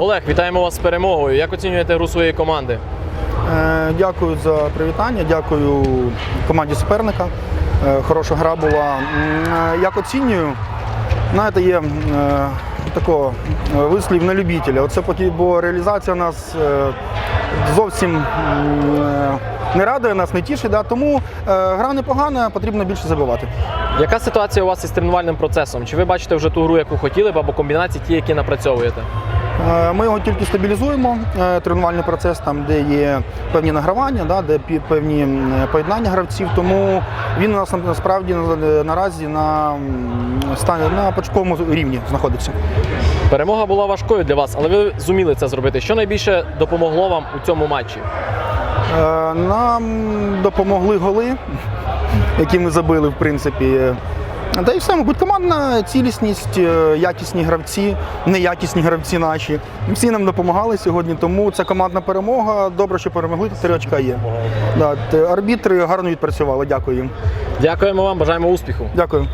Олег, вітаємо вас з перемогою. Як оцінюєте гру своєї команди? Е, Дякую за привітання, дякую команді суперника. Е, Хороша гра була. Е, Як оцінюю, знаєте, є такого вислів на любителя. Оце поки, бо реалізація нас е, зовсім не радує нас, не тішить. Да? Тому гра непогана, потрібно більше забивати. Яка ситуація у вас із тренувальним процесом? Чи ви бачите вже ту гру, яку хотіли б, або комбінації ті, які напрацьовуєте? Е, Ми його тільки стабілізуємо, е, тренувальний процес, там, де є певні награвання, да, де певні поєднання гравців. Тому він у нас насправді наразі на, на початковому рівні знаходиться. Перемога була важкою для вас, але ви зуміли це зробити. Що найбільше допомогло вам у цьому матчі? Е, Нам допомогли голи, які ми забили, в принципі. Та й все, мабуть, командна цілісність, е, якісні гравці, неякісні гравці наші. Всі нам допомагали сьогодні, тому це командна перемога. Добре, що перемогли, три очка є. Да, арбітри гарно відпрацювали. Дякую їм. Дякуємо вам, бажаємо успіху. Дякую.